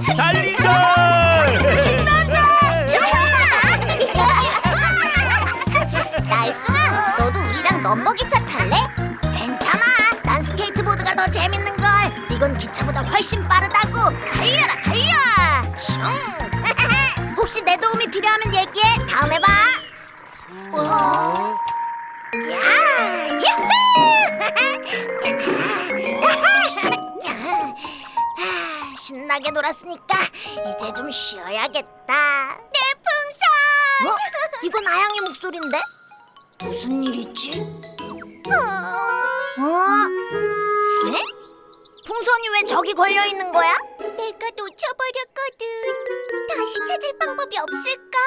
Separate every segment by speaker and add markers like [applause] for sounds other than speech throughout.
Speaker 1: 달리자!
Speaker 2: 날쌘아, 너도 우리랑 넘버기차 탈래? 괜찮아. 난 스케이트보드가 더 재밌는 걸. 이건 기차보다 훨씬 빠르다고. 달려라, 달려. 슝. [laughs] 혹시 내 도움이 필요하면 얘기해. 다음에 봐. 오. 야, 유 [laughs] 신나게 놀았으니까 이제 좀 쉬어야겠다. 내 풍선. 어? [laughs] 이건 아양이 목소리인데? 무슨 일이지? 어? 네? 풍선이 왜 저기 걸려 있는 거야? 내가 놓쳐버렸거든. 다시 찾을 방법이 없을까?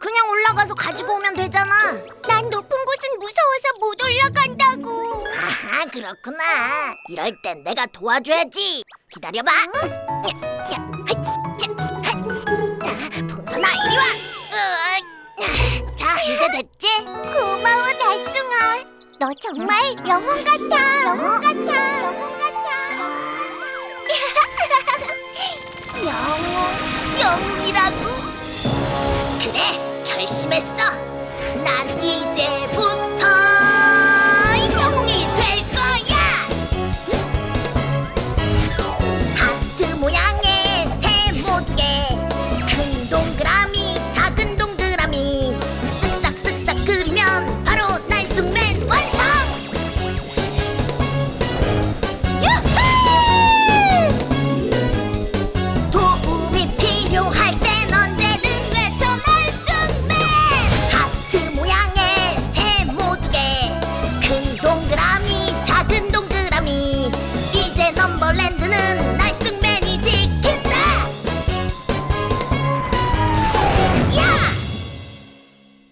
Speaker 2: 그냥 올라가서 가지고 오면 되잖아. 난 높은 곳은 무서워서 못 올라간다고. 아, 그렇구나. 이럴 땐 내가 도와줘야지. 기다려봐. 야, 야, 하이, 자, 하이. 아, 풍선아, 이리 와. 으악. 자, 이제 됐지? 고마워, 달숭아. 너 정말 영웅 같아. 영웅 같아. 영웅 같아. 영웅, 영웅이라고? 그래, 결심했어. 난 이제부터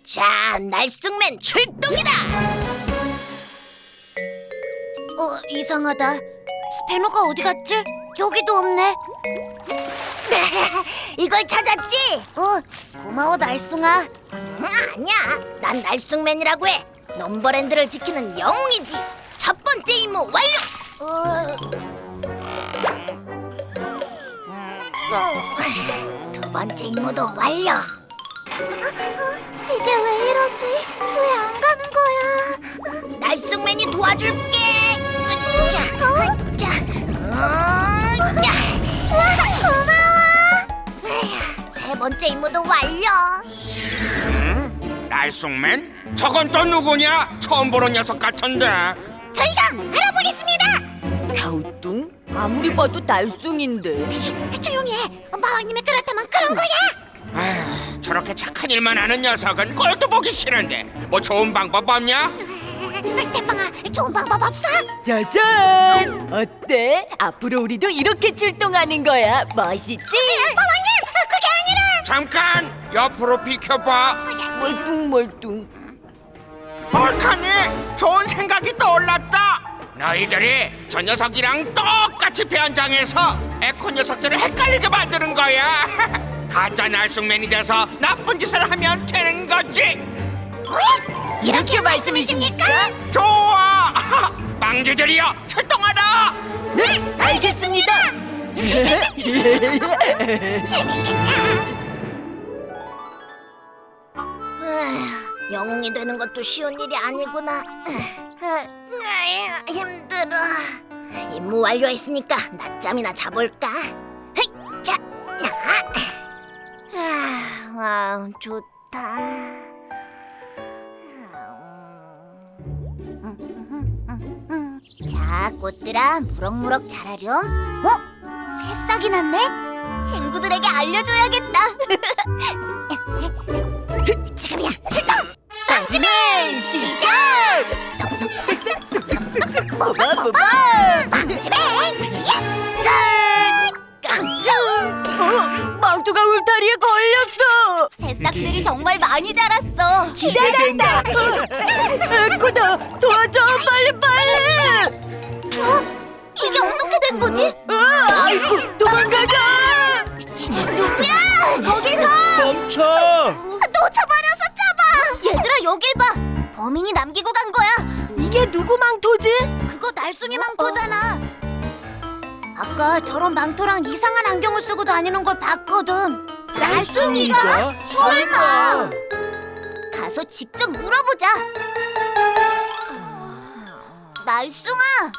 Speaker 2: 자 날쑥맨 출동이다! 어 이상하다. 스패너가 어디 갔지? 여기도 없네. [laughs] 이걸 찾았지? 어 고마워 날숭아. 음, 아니야 난 날쑥맨이라고 해. 넘버랜드를 지키는 영웅이지. 첫 번째 임무 완료! 어... 두 번째 임무도 완료 이게 왜 이러지? 왜 안 가는 거야? 날쑥맨이 도와줄게 자, 자, 자. 고마워 세 번째 임무도 완료
Speaker 3: 날쑥맨? 저건 또 누구냐? 처음 보는 녀석 같은데.
Speaker 2: 저희가 알아보겠습니다
Speaker 4: 갸우뚱? 아무리 봐도 날쌘인데
Speaker 2: 시, 조용히 해 마왕님이 그렇다면 그런 거야
Speaker 3: 아휴, 저렇게 착한 일만 하는 녀석은 꼴도 보기 싫은데. 뭐 좋은 방법 없냐?
Speaker 2: 대빵아 좋은 방법 없어?
Speaker 4: 짜잔! 어때? 앞으로 우리도 이렇게 출동하는 거야 멋있지?
Speaker 2: 마왕님 그게 아니라
Speaker 3: 잠깐 옆으로 비켜봐.
Speaker 4: 멀뚱멀뚱
Speaker 3: 얼카니 좋은 생각이 떠올랐다. 너희들이 저 녀석이랑 똑같이 배한장해서 에코 녀석들을 헷갈리게 만드는 거야. [laughs] 가짜 날쑥맨이 돼서 나쁜 짓을 하면 되는 거지.
Speaker 2: 이렇게 말씀이십니까?
Speaker 3: 좋아. [laughs] 망주들이여 출동하라.
Speaker 4: 네 알겠습니다 [laughs]
Speaker 2: 에휴, 영웅이 되는 것도 쉬운 일이 아니구나. 에휴, 힘들어. 임무 완료했으니까 낮잠이나 자볼까? 좋다. 자, 꽃들아, 무럭무럭 자라렴. 어? 새싹이 났네? 친구들에게 알려줘야겠다. [laughs] 지금이야 출동! 방지맨 시작! 쏙쏙쏙쏙쏙쏙쏙쏙 방지맨 예! 깡충!
Speaker 4: 어? 망토가 울타리에 걸렸어
Speaker 2: 정말 많이 자랐어
Speaker 4: 기대된다 [laughs] 에코다 도와줘 빨리 빨리
Speaker 2: 어? 이게 어떻게 된 거지?
Speaker 4: 아, 아이고 도망가자
Speaker 2: 누구야? 거기서!
Speaker 1: 멈춰!
Speaker 2: 놓쳐버려서 잡아! 얘들아 여길 봐! 범인이 남기고 간 거야! 이게 누구 망토지? 그거 날쌘이 망토잖아 아까 저런 망토랑 이상한 안경을 쓰고 다니는 걸 봤거든. 날쌘이가? 설마? 가서 직접 물어보자. 날쌘아,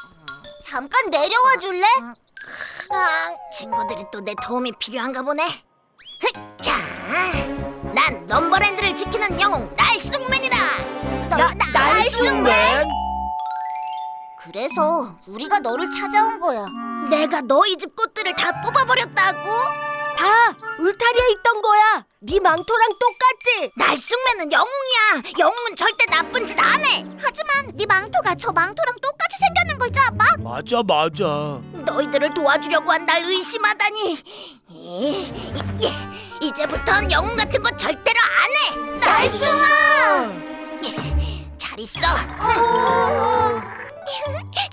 Speaker 2: 잠깐 내려와 줄래? 아, 친구들이 또 내 도움이 필요한가 보네. 흑, 자, 난 넘버랜드를 지키는 영웅 날쌘맨이다. 나, 날쌘맨? 그래서 우리가 너를 찾아온 거야. 내가 너희 집 꽃들을 다 뽑아버렸다고?
Speaker 4: 봐, 울타리에 있던 거야. 네 망토랑 똑같지?
Speaker 2: 날쌘맨은 영웅이야. 영웅은 절대 나쁜 짓 안 해. 하지만 네 망토가 저 망토랑 똑같이 생겼는 걸 잡아.
Speaker 1: 맞아 맞아
Speaker 2: 너희들을 도와주려고 한 날 의심하다니. 이, 이, 이제부턴 영웅 같은 거 절대로 안 해. 날쌘아. 잘 있어. [laughs]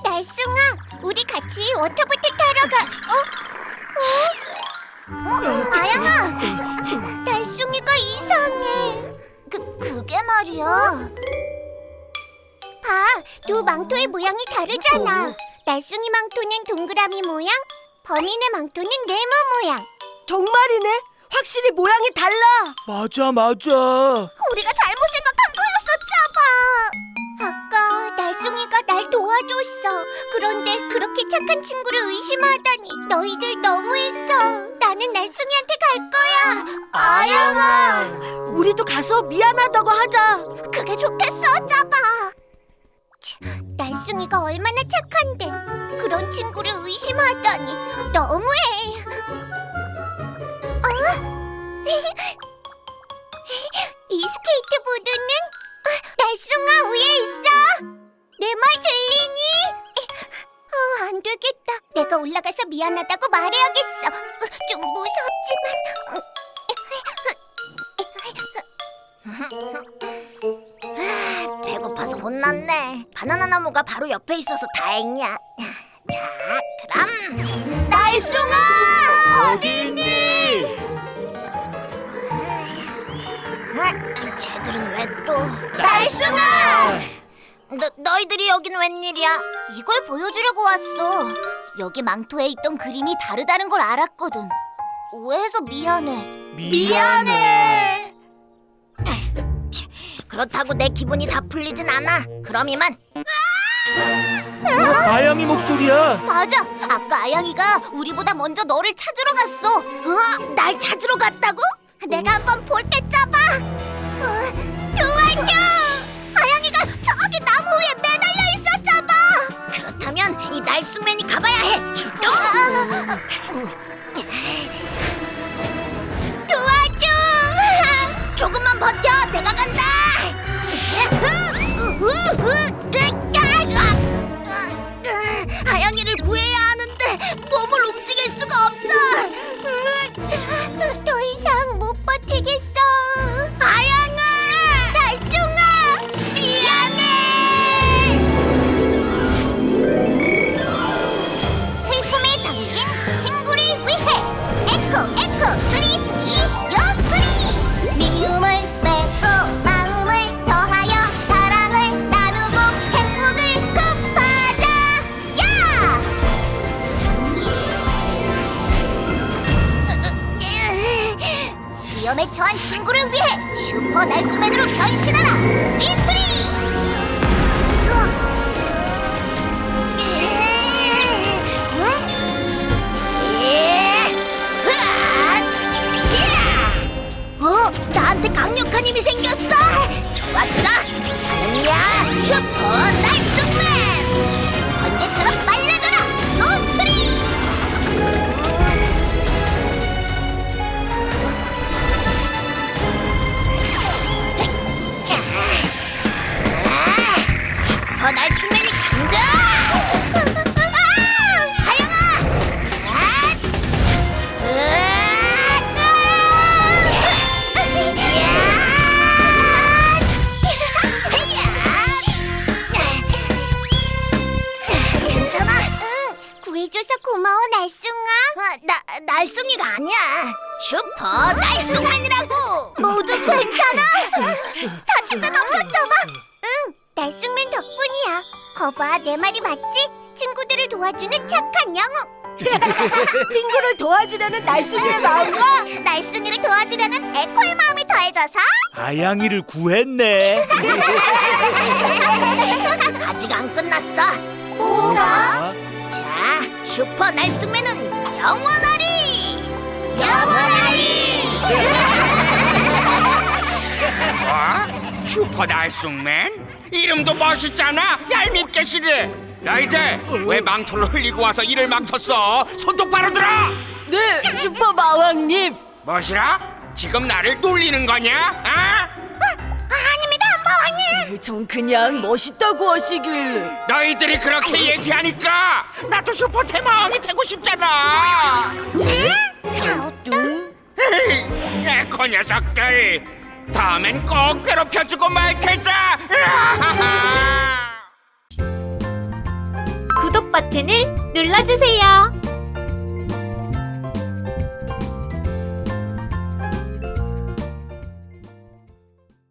Speaker 2: 날쌘아, 우리 같이 워터보트 타러 가. 어? 아영아, 날쌘이가 이상해. 그 그게 말이야. 봐, 두 망토의 모양이 다르잖아. 날쌘이 망토는 동그라미 모양, 범인의 망토는 네모 모양.
Speaker 4: 정말이네. 확실히 모양이 달라.
Speaker 1: 맞아 맞아
Speaker 2: 우리가 잘못 생각한 거였어, 짜봐. 아까 날쌘이가 날 도와줬어. 그런데 그렇게 착한 친구를 의심하다니 너희들 너무했어. 나는 날쌘이한테 갈 거야. 아영아.
Speaker 4: 우리도 가서 미안하다고 하자.
Speaker 2: 그게 좋겠어, 짜봐. 치, 날쌘이가 얼마나 착한데 그런 친구를 의심하다니 너무해. 어? [laughs] 이 스케이트보드는 어, 날쌘아 위에 있어. 내 말 들리니? 어, 안 되겠다. 내가 올라가서 미안하다고 말해야겠어. 어, 좀 무섭지만. 아, 배고파서 혼났네. 바나나 나무가 바로 옆에 있어서 다행이야. 자, 그럼 날쌘아 어디 있니? 아, 쟤들은 왜 또? 날쌘아! 너 너희들이 여긴 웬일이야? 이걸 보여주려고 왔어. 여기 망토에 있던 그림이 다르다는 걸 알았거든. 오해해서 미안해. 미안해. 치, 그렇다고 내 기분이 다 풀리진 않아. 그럼 이만.
Speaker 1: 아양이 목소리야
Speaker 2: 맞아. 아까 아양이가 우리보다 먼저 너를 찾으러 갔어. 어? 날 찾으러 갔다고? 내가 한번 볼게 짜봐. 처한 친구를 위해 슈퍼 날스맨으로 변신하라. 쓰리 구해줘서 고마워, 날쌘아. 나, 날쌘이가 아니야. 슈퍼 날쌘맨이라고. 모두 괜찮아? 다친 데는 없었잖아. 응, 날쌘맨 덕분이야. 거봐, 내 말이 맞지? 친구들을 도와주는 착한 영웅. [laughs]
Speaker 4: 친구를 도와주려는 날쌘이의 마음과
Speaker 2: 날쌘이를 도와주려는 에코의 마음이 더해져서
Speaker 1: 아양이를 구했네. [laughs]
Speaker 2: 아직 안 끝났어. 뭐가? 자, 슈퍼 날쌘맨은 영원하리. 영원하리.
Speaker 3: 뭐? [laughs] 슈퍼 날쌘맨? 이름도 멋있잖아 얄밉게 시리 너희들 왜 망토를 흘리고 와서 이를 망쳤어 손 똑바로 들어
Speaker 4: 네 슈퍼 마왕님
Speaker 3: 뭐시라? 지금 나를 놀리는 거냐? 아?
Speaker 4: 전 그냥 멋있다고 하시길.
Speaker 3: 너희들이 그렇게 얘기하니까 나도 슈퍼 대마왕이 되고 싶잖아.
Speaker 2: 갸우뚱.
Speaker 3: 에이, 에코 녀석들. 다음엔 꼭 괴롭혀주고 말 테다. [laughs]
Speaker 5: 구독 버튼을 눌러주세요.